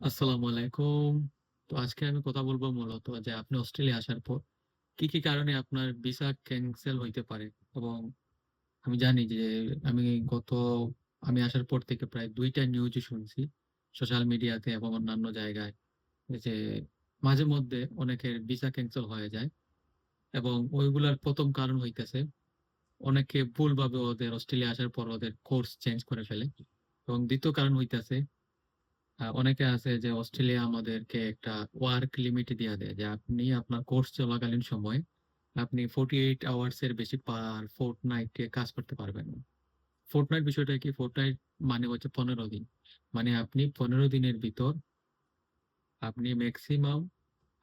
আসসালামু আলাইকুম। তো আজকে আমি কথা বলব মূলত যে আপনি অস্ট্রেলিয়া আসার পর কি, কি কারণে আপনার ভিসা ক্যানসেল হইতে পারে? এবং আমি জানি যে আমি গত আমি আসার পর থেকে প্রায় ২ টা নিউজই শুনছি সোশ্যাল মিডিয়াতে এবং অন্যান্য জায়গায় যে মাঝে মধ্যে অনেকের ভিসা ক্যানসেল হয়ে যায় এবং ওইগুলার ১ম কারণ হইতেছে অনেকে ভুলভাবে ওদের অস্ট্রেলিয়া আসার পর ওদের কোর্স চেঞ্জ করে ফেলে এবং ২য় কারণ হইতেছে অনেকে আছে যে অস্ট্রেলিয়া আমাদেরকে একটা ওয়ার্ক লিমিট দিয়া দেয় যে আপনি আপনার কোর্স চলাকালীন সময়ে আপনি 48 আওয়ার্স এর বেশি পার ফোর্টনাইট এ কাজ করতে পারবেন না। ফোর্টনাইট বিষয়টা কি? ফোর্টনাইট মানে হচ্ছে ১৫ দিন। মানে আপনি ১৫ দিনের ভিতর আপনি ম্যাক্সিমাম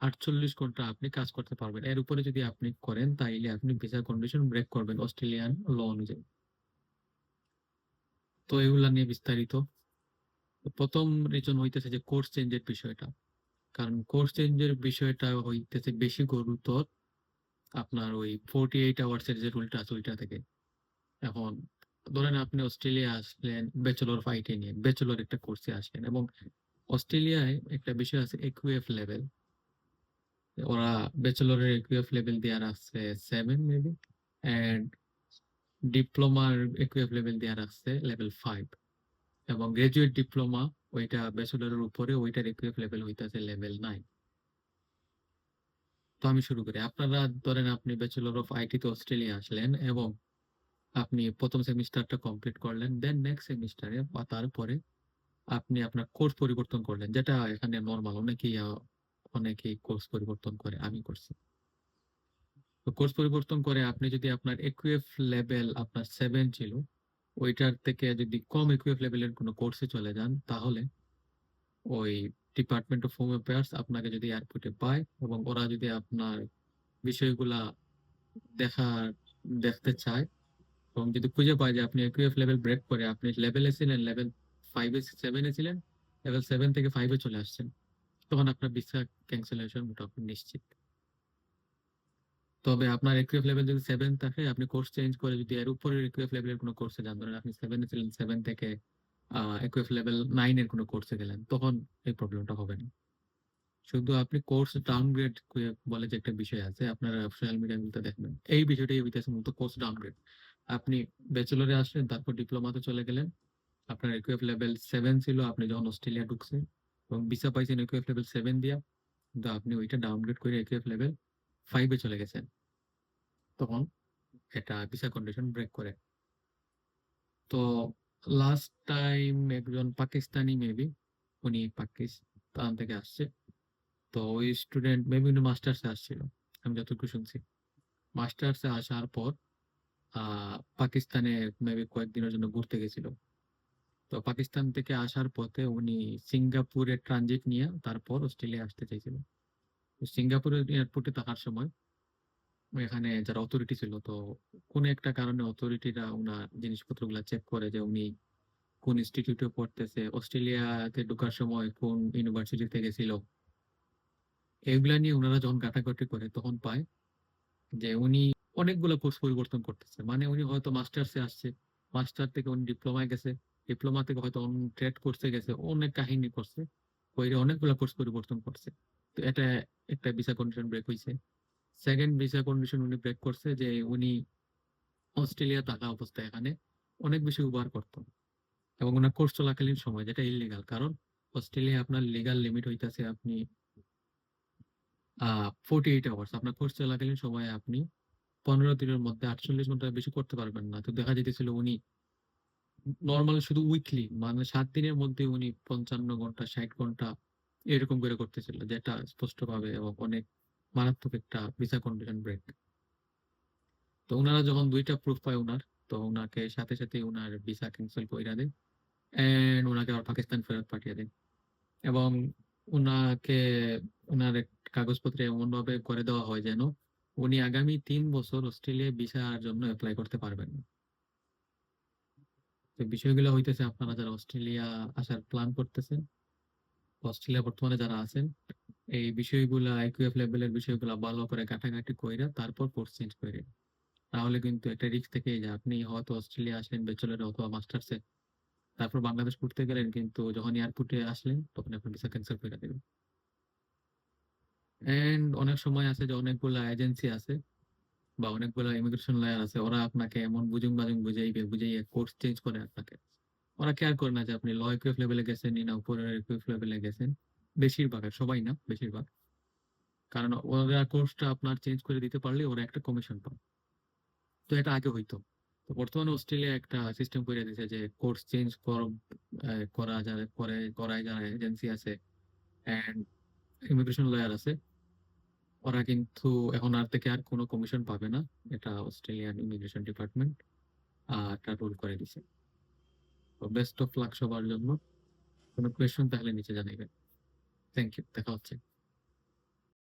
আটচল্লিশ ঘণ্টা আপনি কাজ করতে পারবেন। এর উপরে যদি আপনি করেন তাইলে আপনি ভিসা কন্ডিশন ব্রেক করবেন অস্ট্রেলিয়ান ল অনুযায়ী। তো এগুলা নিয়ে বিস্তারিত। ১ম রিজন হইতেছে যে কোর্স চেঞ্জের বিষয়টা। কারণ কোর্স চেঞ্জ এর বিষয়টা হইতেছে বেশি গুরুতর আপনার ওই 48 আওয়ার্স এর যে রুলটা আছে ওইটা থেকে। এখন ধরেন আপনি অস্ট্রেলিয়া আসলেন ব্যাচেলর অফ আইটি নিয়ে। ব্যাচেলর একটা কোর্সে আসলেন এবং অস্ট্রেলিয়ায় একটা বিষয় আছে একুএফ লেভেল। ওরা ব্যাচেলরের একুএফ লেভেল দেয়া রাখছে 7 মেবি অ্যান্ড ডিপ্লোমার একুএফ লেভেল দেয়া রাখছে লেভেল 5 এবং গ্র্যাজুয়েট ডিপ্লোমা ওইটা ব্যাচেলরের উপরে ওইটার একুএফ লেভেল হইতাছে লেভেল 9 তো আমি শুরু করি। আপনারা ধরেন আপনি ব্যাচেলর অফ আইটি তে অস্ট্রেলিয়া আসলেন এবং আপনি ১ম সেমিস্টারটা কমপ্লিট করলেন। দেন নেক্সট সেমিস্টারে বা তারপরে আপনি আপনার কোর্স পরিবর্তন করলেন। যেটা এখানে নরমাল অনেকেই অনেকেই কোর্স পরিবর্তন করে। আমি করছি। তো কোর্স পরিবর্তন করে আপনি যদি আপনার একুএফ লেভেল আপনার সেভেন ছিল, ওইটার থেকে যদি কম একুএফ লেভেলের কোনো কোর্সে চলে যান তাহলে ওই ডিপার্টমেন্ট অফ হোম অ্যাফেয়ার্স আপনাকে যদি এয়ারপোর্টে পায় এবং ওরা যদি আপনার বিষয়গুলা দেখার দেখতে চায় এবং যদি খুঁজে পায় যে আপনি একুএফ লেভেল ব্রেক করে আপনি লেভেলে ছিলেন, লেভেল 5 এ 7 এ ছিলেন, লেভেল 7 থেকে ফাইভে চলে আসছেন। তখন আপনার ভিসা ক্যান্সেলেশন মোটামুটি নিশ্চিত। তবে আপনার একুএফ লেভেল যদি সেভেন থাকে আপনি কোর্স চেঞ্জ করে যদি এর উপরে একুএফ লেভেলের কোনো কোর্সে যান, ধরেন আপনি 7 এ ছিলেন, 7 থেকে আ একুএফ লেভেল 9 এর কোনো কোর্সে গেলেন, তখন এই প্রবলেমটা হবে না। শুধু আপনি কোর্স ডাউনগ্রেড বলে যে একটা বিষয় আছে, আপনারা সোশ্যাল মিডিয়াগুলোতে দেখবেন। এই বিষয়টাই হইতেছে মূলত কোর্স ডাউনগ্রেড। আপনি ব্যাচেলরে আসলেন, তারপর ডিপ্লোমাতে চলে গেলেন। আপনার একুয়েফ লেভেল সেভেন ছিল আপনি যখন অস্ট্রেলিয়া ঢুকছেন এবং ভিসা পাইছেন একুএফ লেভেল সেভেন দিয়া। কিন্তু আপনি ওইটা ডাউনগ্রেড করে একুয়েফ লেভেল 5 এ চলে গেছেন। তখন এটা ভিসা কন্ডিশন ব্রেক করে। তো লাস্ট টাইম একজন পাকিস্তানি মেবি উনি পাকিস্তান থেকে আসছে। তো ওই স্টুডেন্ট মেবি উনি মাস্টার্সে আসছিল। আমি যতটুকু শুনছি। মাস্টার্সে আসার পর পাকিস্তানে মেবি কয়েকদিনের জন্য ঘুরতে গেছিল। তো পাকিস্তান থেকে আসার পথে উনি সিঙ্গাপুরে ট্রানজিট নিয়ে তারপর অস্ট্রেলিয়া আসতে চাইছিল। সিঙ্গাপুরের এয়ারপোর্টে থাকার সময় এখানে যারা অথরিটি ছিল তো কোন একটা কারণে অথরিটিরা উনার জিনিসপত্রগুলা চেক করে যে উনি কোন ইনস্টিটিউটে পড়তেছে, অস্ট্রেলিয়াতে ঢোকার সময় কোন ইউনিভার্সিটিতে গেছিল। এগুলা নিয়ে উনারা যখন ঘাটাঘাটি করে তখন পায় যে উনি অনেকগুলো কোর্স পরিবর্তন করতেছে। মানে উনি হয়তো মাস্টার্সে আসছে, মাস্টার থেকে উনি ডিপ্লোমায় গেছে, ডিপ্লোমা থেকে হয়তো ট্রেড কোর্সে গেছে, অনেক কাহিনী করছে। কইরে অনেকগুলা কোর্স পরিবর্তন করছে। এটা একটা ভিসা কন্ডিশন ব্রেক হইছে। সেকেন্ড ভিসা কন্ডিশন উনি ব্রেক করছে যে উনি অস্ট্রেলিয়া থাকা অবস্থায় এখানে অনেক বেশি ব্যবহার করত। এবং উনার কোর্স চলাকালীন সময় যেটা ইল্লিগাল। কারণ অস্ট্রেলিয়ায় আপনার লিগ্যাল লিমিট হইতাছে আপনি ফোর্টি এইট আওয়ার্স। আপনার কোর্স চলাকালীন সময়ে আপনি 15 দিনের মধ্যে আটচল্লিশ ঘণ্টা বেশি করতে পারবেন না। তো দেখা যাইতেছিল উনি নর্মাল শুধু উইকলি মানে সাত দিনের মধ্যে উনি ৫৫ ঘণ্টা, ৬০ ঘণ্টা এরকম করে করতেছিল। যেটা স্পষ্টভাবে এবং অনেক মারাত্মক একটা ভিসা কন্ডিশন ব্রেক। তো উনারা যখন দুইটা প্রুফ পায় উনার, তো উনাকে সাথে, সাথে উনার ভিসা ক্যান্সেল কইরা দেয়। অ্যান্ড উনাকে আবার পাকিস্তান ফেরত পাঠিয়ে দেয়। এবং উনাকে ওনার কাগজপত্রে এমনভাবে করে দেওয়া হয় যেন উনি আগামী তিন বছর অস্ট্রেলিয়ায় ভিসার জন্য এপ্লাই করতে পারবেন। তো বিষয়গুলো হইতেছে আপনারা যারা অস্ট্রেলিয়া আসার প্ল্যান করতেছেন, অস্ট্রেলিয়া বর্তমানে যারা আছেন, এই বিষয়গুলা IQF লেভেলের বিষয়গুলা ভালো করে ঘাটাঘাটি কইরা তারপর কোর্স চেঞ্জ কইরেন। তাহলে কিন্তু একটা রিস্ক থেকেই যায়। আপনি হয়তো অস্ট্রেলিয়া আসলেন ব্যাচেলরে অথবা মাস্টার্সে। তারপর বাংলাদেশ ঘুরতে গেলেন কিন্তু যখন এয়ারপোর্টে আসলেন তখন আপনার ভিসা ক্যান্সেল করে দিবেন এন্ড অনেক সময় আছে যে অনেকগুলা এজেন্সি আছে বা অনেকগুলা ইমিগ্রেশন লয়ার আছে ওরা আপনাকে এমন বুজুং বাজুং বুঝাইবে বুঝাইয়ে কোর্স চেঞ্জ করে আপনাকে ওরা কেয়ার করে না যে আপনি ল ইকুইফ লেভেলে গেছেন না উপরের ইকুইফ লেভেলে গেছেন। বেশিরভাগ সবাই না, বেশিরভাগ। কারণ ওরা কোর্সটা আপনার চেঞ্জ করে দিতে পারলে ওরা একটা কমিশন পায় তো এটা আগে হইতো। তো বর্তমানে অস্ট্রেলিয়া একটা সিস্টেম করে দিয়েছে যে কোর্স চেঞ্জ করা যাবে করে করায় যারা এজেন্সি আছে অ্যান্ড ইমিগ্রেশন লয়ার আছে, ওরা কিন্তু এখন আর থেকে আর কোনো কমিশন পাবে না। এটা অস্ট্রেলিয়ান ইমিগ্রেশন ডিপার্টমেন্ট একটা রুল করে দিছে। বেস্ট অফ লাক সবার জন্য। কোনো কোয়েশন তাহলে নিচে জানাইবেন। থ্যাংক ইউ দেখা হচ্ছে।